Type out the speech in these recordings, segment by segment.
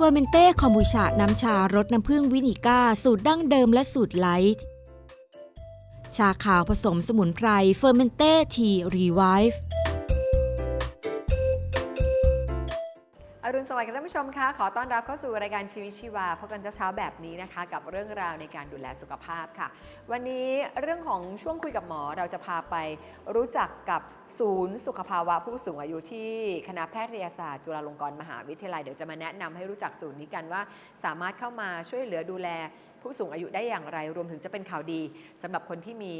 เฟอร์เมนเต้คอมบูชา น้ำชารสน้ำผึ้งวินิก้า สูตรดั้งเดิมและสูตรไลท์ ชาขาวผสมสมุนไพรเฟอร์เมนเต้ทีรีไวฟ์ อรุณสวัสดิ์ค่ะท่านผู้ชมคะขอต้อนรับเข้าสู่รายการชีวิตชีวาพบกันเช้าๆแบบนี้นะคะ กับเรื่องราวในการดูแลสุขภาพค่ะ วันนี้เรื่องของช่วงคุยกับหมอเราจะพาไปรู้จักกับศูนย์สุขภาวะผู้สูงอายุที่คณะแพทยศาสตร์จุฬาลงกรณ์มหาวิทยาลัยเดี๋ยวจะมาแนะนำให้รู้จักศูนย์นี้กันว่า สามารถเข้ามาช่วยเหลือดูแลผู้สูงอายุได้อย่างไรรวมถึงจะเป็นข่าวดีสำหรับคนที่มี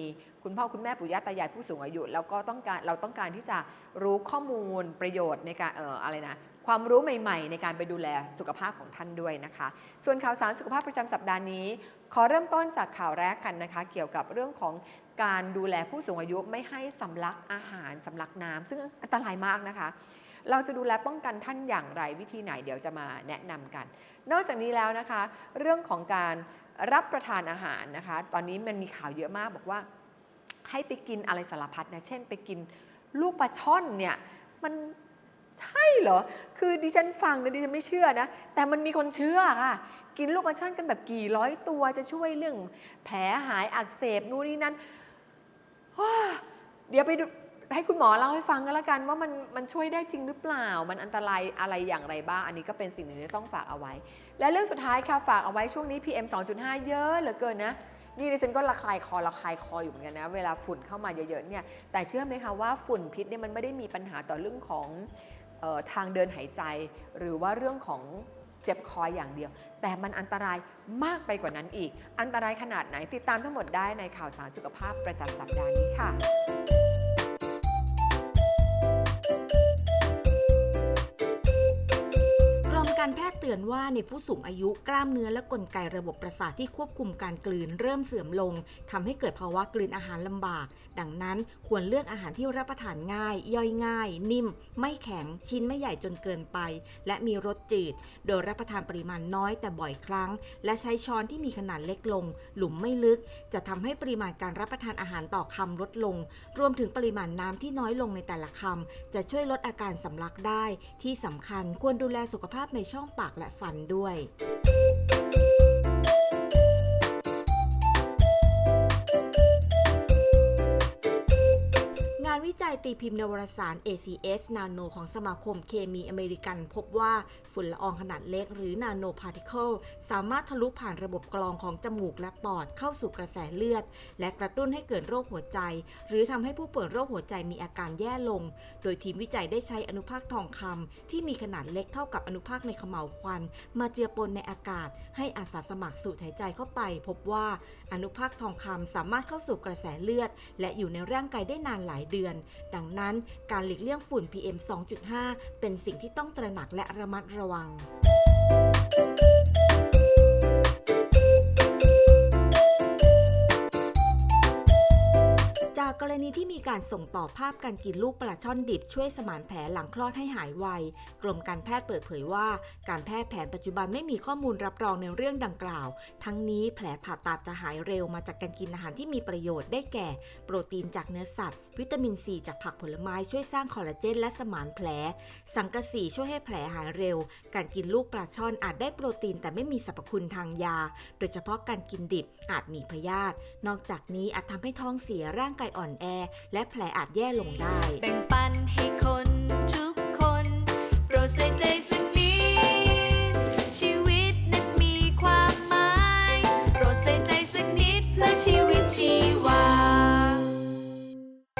คุณพ่อคุณแม่ปู่ย่าตายายผู้สูงอายุ แล้วก็ต้องการเราต้องการที่จะรู้ข้อมูลประโยชน์ในการเอ่ออะไรนะ ความรู้ใหม่ ๆ ในการไปดูแลสุขภาพของท่านด้วยนะคะ ส่วนข่าวสารสุขภาพประจำสัปดาห์นี้ ขอเริ่มต้นจากข่าวแรกกันนะคะ เกี่ยวกับเรื่องของการดูแลผู้สูงอายุไม่ให้สำลักอาหารสำลักน้ำซึ่งอันตรายมากนะคะ เราจะดูแลป้องกันท่านอย่างไรวิธีไหนเดี๋ยวจะมาแนะนำกัน นอกจากนี้แล้วนะคะ เรื่องของการรับประทานอาหารนะคะ ตอนนี้มันมีข่าวเยอะมากบอกว่า ให้ไปกินอะไรสารพัดนะเช่น ไปกินลูกปลาช่อนเนี่ยมัน ใช่เหรอ คือดิฉันฟังนะดิฉันไม่เชื่อนะ แต่มันมีคนเชื่อค่ะ กินลูกปลาช่อนกันแบบกี่ร้อยตัวจะช่วยเรื่อง แผลหายอักเสบนู่นนี่นั่นเดี๋ยวไปดูให้คุณหมอเล่าให้ฟังก็แล้วกันว่ามันมันช่วยได้จริงหรือเปล่า มันอันตรายอะไรอย่างไรบ้าง อันนี้ก็เป็นสิ่งหนึ่งที่ต้องฝากเอาไว้ และเรื่องสุดท้ายค่ะฝากเอาไว้ช่วงนี้ PM 2.5 เยอะเหลือเกินนะนี่ดิฉันก็ระคายคอระคายคออยู่เหมือนกันนะ เวลาฝุ่นเข้ามาเยอะๆเนี่ยแต่เชื่อไหมคะว่าฝุ่นพิษเนี่ยมันไม่ได้มีปัญหาต่อเรื่องของ ทางเดินหายใจ หรือว่าเรื่องของเจ็บคออย่างเดียว แต่มันอันตรายมากไปกว่านั้นอีก อันตรายขนาดไหนติดตามทั้งหมดได้ในข่าวสารสุขภาพประจำสัปดาห์นี้ค่ะ ตือนว่าในผู้สูงอายุกล้ามเนื้อและกลไกระบบประสาทที่ควบคุมการกลืนเริ่มเสื่อมลงทำให้เกิดภาวะกลืนอาหารลำบาก ดังนั้นควรเลือกอาหารที่รับประทานง่าย ย่อยง่าย นิ่ม ไม่แข็ง ชิ้นไม่ใหญ่จนเกินไป และมีรสจืด โดยรับประทานปริมาณน้อยแต่บ่อยครั้ง และใช้ช้อนที่มีขนาดเล็กลง หลุมไม่ลึก จะทำให้ปริมาณการรับประทานอาหารต่อคำลดลง รวมถึงปริมาณน้ำที่น้อยลงในแต่ละคำจะช่วยลดอาการสำลักได้ ที่สำคัญควรดูแลสุขภาพในช่องปากและฟันด้วย จัยตีพิมพ์ในวารสาร ACS Nano ของสมาคมเคมีอเมริกัน พบว่าฝุ่นละอองขนาดเล็กหรือ Nano Particle สามารถทะลุผ่านระบบกรองของจมูกและปอดเข้าสู่กระแสเลือด และกระตุ้นให้เกิดโรคหัวใจ หรือทำให้ผู้ป่วยโรคหัวใจมีอาการแย่ลง โดยทีมวิจัยได้ใช้อนุภาคทองคำที่มีขนาดเล็กเท่ากับอนุภาคในเขม่าควัน มาเจือปนในอากาศ ให้อาสาสมัครสูดหายใจเข้าไป พบว่าอนุภาคทองคำสามารถเข้าสู่กระแสเลือด และอยู่ในร่างกายได้นานหลายเดือนดังนั้นการหลีกเลี่ยงฝุ่น PM 2.5 เป็นสิ่งที่ต้องตระหนักและระมัดระวังีที่มีการส่งต่อภาพการกินลูกปลาช่อนดิบช่วยสมานแผลหลังคลอดให้หายไว กรมการแพทย์เปิดเผยว่า การแพทย์แผนปัจจุบันไม่มีข้อมูลรับรองในเรื่องดังกล่าว ทั้งนี้แผลผ่าตัดจะหายเร็วมาจากการกินอาหารที่มีประโยชน์ได้แก่ โปรตีนจากเนื้อสัตว์ วิตามินซีจากผักผลไม้ช่วยสร้างคอลลาเจนและสมานแผล สังกะสีช่วยให้แผลหายเร็ว การกินลูกปลาช่อนอาจได้โปรตีนแต่ไม่มีสรรพคุณทางยา โดยเฉพาะการกินดิบอาจมีพยาธินอกจากนี้อาจทำให้ท้องเสียร่างกายอ่อนแอและแผลอาจแย่ลงได้ แบ่งปันให้คนทุกคน โปรดใส่ใจ